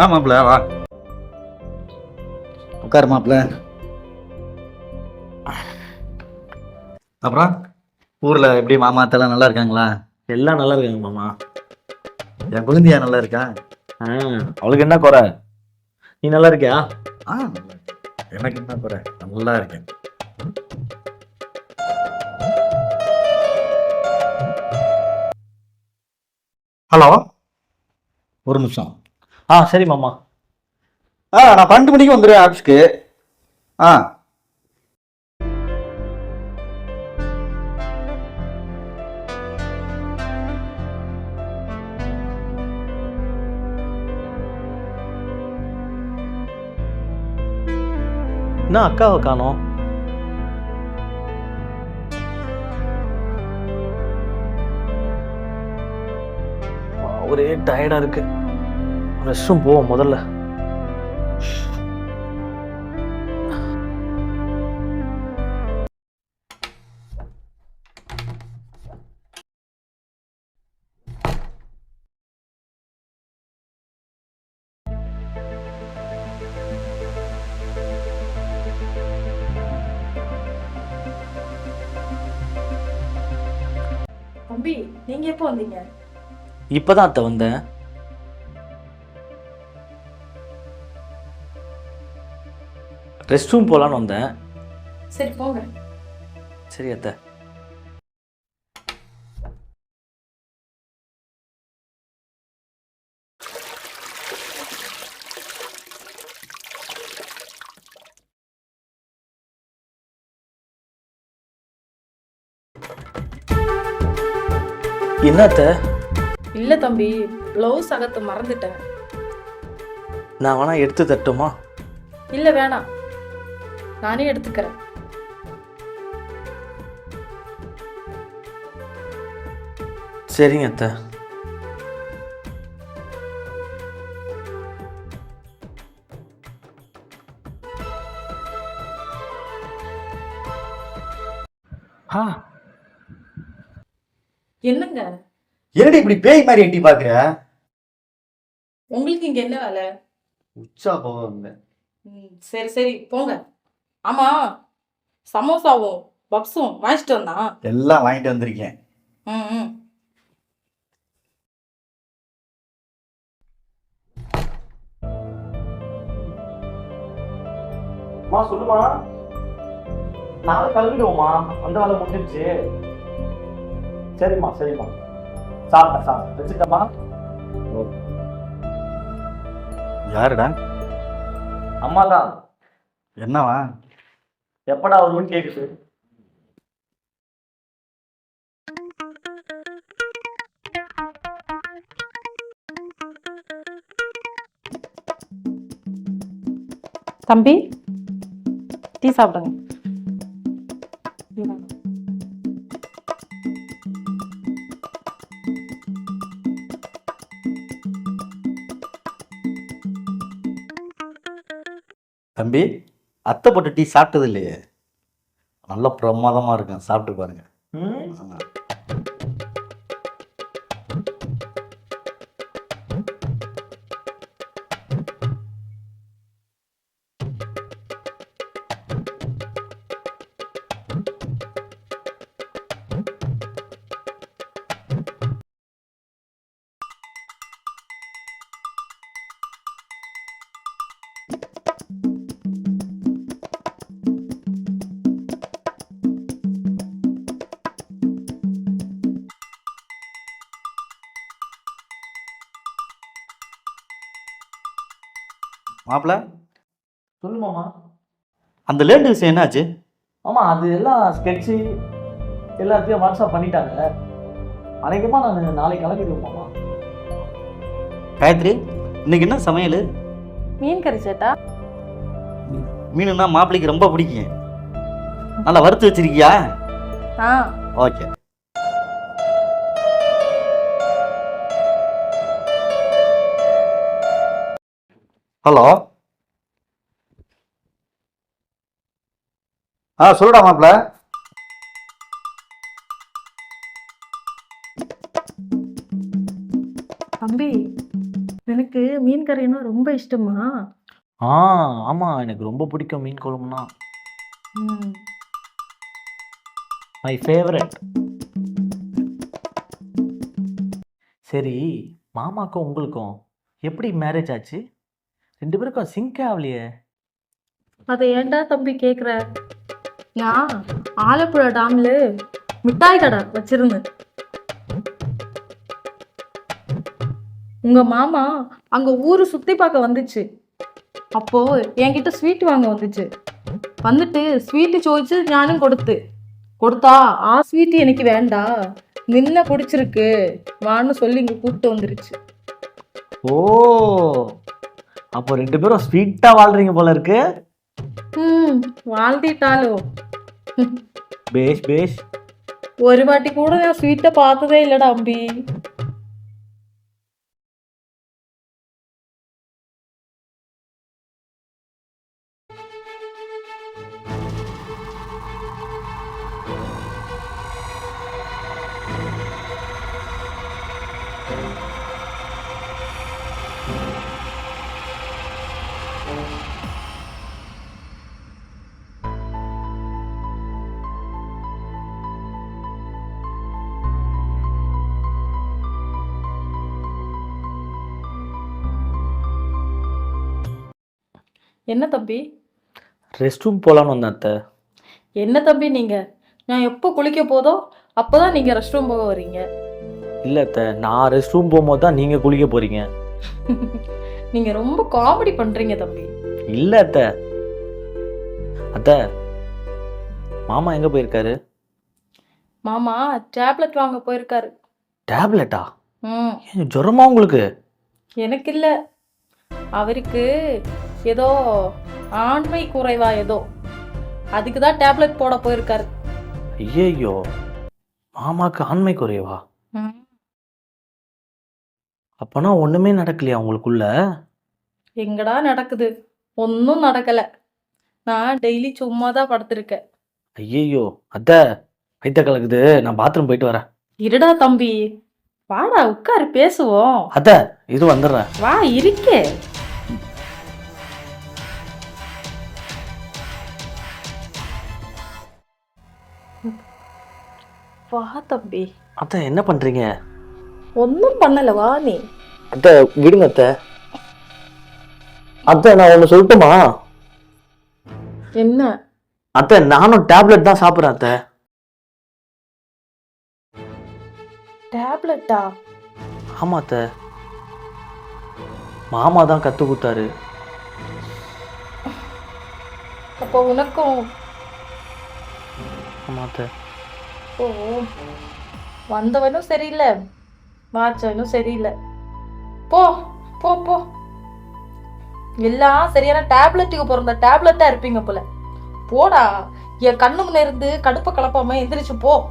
வா மாப்பிள்ள வா. உட்காரு மாப்பிள்ள. அப்புறம் ஊர்ல எப்படி மாமா அத்தெல்லாம் நல்லா இருக்காங்களா? எல்லாம் நல்லா இருக்காங்க மாமா. என் குழந்தையா நல்லா இருக்கா? ஆ அவளுக்கு என்ன குறை? நீ நல்லா இருக்கியா? ஆ. எனக்கு என்ன குறை? நல்லா இருக்கேன். ஹலோ? ஒரு நிமிஷம். ஆ சரி மாமா. ஆ நான் பன்னெண்டு மணிக்கு வந்துடுவேன் ஆஃபீஸ்க்கு. ஆ. என்ன அக்காவை காணோம்? ஒரே டயர்டா இருக்கு ரெஸ்டும் போவோம் முதல்ல. தம்பி நீங்க எப்போ வந்தீங்க? இப்பதான் அத்தை வந்தேன். ரெஸ்ட் ரூம் போகலான்னு வந்தேன். சரி போங்க. சரி அத்தை. என்ன அத்தை? இல்ல தம்பி ப்ளவுஸ் அகத்து மறந்துட்டேன். நான் வேணா எடுத்து தட்டுமா? இல்ல வேணாம். நானே எடுத்துக்கிறேன். சரிங்க அத்தை. ஆ. என்னங்க? என்னடி இப்படி பேய் மாதிரி எட்டி பாக்குற உங்களுக்கு இங்க என்ன வேலை? உச்சா போவாங்க ம், சரி சரி போங்க. ஆமா சமோசாவும் பப்ஸும் வாங்கிட்டு வந்தான் எல்லாம் வாங்கிட்டு வந்திருக்கேன். ம் ம். மா சொல்லுமா. நாளை கிளம்பிடுவோமா அந்த வேலை முடிஞ்சிருச்சு. சரிம்மா சரிம்மா. சாப்பிட்டேன் சாப்பிட்டேன். வச்சுட்டேம்மா. யாருடா? அம்மா தான் என்னவா? எப்படா வருவோன்னு கேக்குது. தம்பி டீ சாப்பிடுங்க. தம்பி அத்தை போட்ட டீ சாப்பிட்டது இல்லையே. நல்ல பிரமாதமாக இருக்கும். சாப்பிட்டு பாருங்கள் மாப்பிள? சொல்லுமாமா அந்த லேண்டு விஷயம் என்னாச்சு? ஆமா அது எல்லாம் ஸ்கெட்சு எல்லாத்தையும் வாட்ஸ்அப் பண்ணிட்டாங்க. அநேகமா நான் நாளைக்கு கிளம்பிடுவோம் மாமா. காயத்ரி இன்னைக்கு என்ன சமையல்? மீன் கறி சேட்டா மீனுன்னா மாப்பிளைக்கு ரொம்ப பிடிக்கும். நல்லா வறுத்து வச்சிருக்கியா? ஆ. ஓகே. ஹலோ. ஆ சொல்லுடா மாப்பிள. தம்பி எனக்கு மீன் கறினா ரொம்ப இஷ்டமா ஆ ஆமாம் எனக்கு ரொம்ப பிடிக்கும் மீன் குழம்புனா. ம். மை ஃபேவரட் சரி மாமாக்கும் உங்களுக்கும் எப்படி மேரேஜ் ஆச்சு? ரெண்டு பேருக்கும் சிங்க் ஆகலையே அதை ஏன்டா தம்பி கேட்குற நான் ஆலப்புழா டேம்ல மிட்டாய் கடை வச்சிருந்தேன் உங்க மாமா அங்க ஊரு சுத்தி பார்க்க வந்துச்சு அப்போ என்கிட்ட ஸ்வீட் வாங்க வந்துச்சு வந்துட்டு ஸ்வீட்டு ചോദിച്ച് ഞാനും കൊടുത്ത് கொடுத்தா ஆ ஸ்வீட் எனக்கு வேண்டாம் நின்ன பிடிச்சிருக்கு வான்னு சொல்லி இங்க கூப்பிட்டு வந்துருச்சு ஓ அப்போ ரெண்டு பேரும் ஸ்வீட்டாக வாழ்றீங்க போல இருக்கு ம் வாழ்த்திட்டாலோ பேஷ் பேஷ் ഒരു വാട്ടി കൂടെ ഞാൻ സ്വീറ്റ് പാത്തതേ ഇല്ലടാ അമ്പി என்ன தம்பி? ரெஸ்ட் ரூம் போகலான்னு வந்தேன் அத்தை. என்ன தம்பி நீங்க? நான் எப்போ குளிக்க போதோ அப்போதான் நீங்க ரெஸ்ட் ரூம் போக வர்றீங்க. இல்லை அத்தை நான் ரெஸ்ட் ரூம் போகும்போது தான் நீங்கள் குளிக்க போகிறீங்க நீங்க ரொம்ப காமெடி பண்றீங்க தம்பி. இல்லை அத்தை. அத்தை மாமா எங்கே போயிருக்காரு? மாமா டேப்லெட் வாங்க போயிருக்காரு. டேப்லெட்டா? ம். ஏன் ஜுரமா உங்களுக்கு. எனக்கு இல்ல. அவருக்கு ஏதோ ஆண்மை குறைவா ஏதோ. அதுக்கு தான் டேப்லெட் போட போயிருக்காரு. ஐயையோ மாமாக்கு ஆண்மை குறைவா. அப்பனா ஒண்ணுமே நடக்கலையா உங்களுக்குள்ள? எங்கடா நடக்குது? ஒன்றும் நடக்கல. நான் டெய்லி சும்மா தான் படுத்திருக்கேன். ஐயையோ அத்தை வைத்த கலக்குது நான் பாத்ரூம் போயிட்டு வரேன். இருடா தம்பி. வாடா உட்காரு பேசுவோம். அத்தை இது வந்துடுறேன். வா இருக்கே. வா தம்பி. அத்தை என்ன பண்றீங்க? ஒன்றும் பண்ணல வா நீ. அத்தை விடுங்க அத்தை. அத்தை நான் ஒன்று சொல்லட்டுமா? என்ன? அத்தை நானும் டேப்லெட் தான் சாப்பிட்றேன் அத்தை. டேப்லெட்டா? ஆமா அத்தை. மாமா தான் கத்து கொடுத்தாரு. அப்போ உனக்கும் ஆமா அத்தை. ஓ. வந்தவனும் சரியில்லை. வாச்சவனும் சரியில்லை. போ போ போ. எல்லாம் சரியான டேப்லெட்டுக்கு பிறந்த டேப்லெட்டா இருப்பீங்க போல. போடா. என் கண்ணு முன்ன இருந்து கடுப்ப கலப்பாம எந்திரிச்சு போ.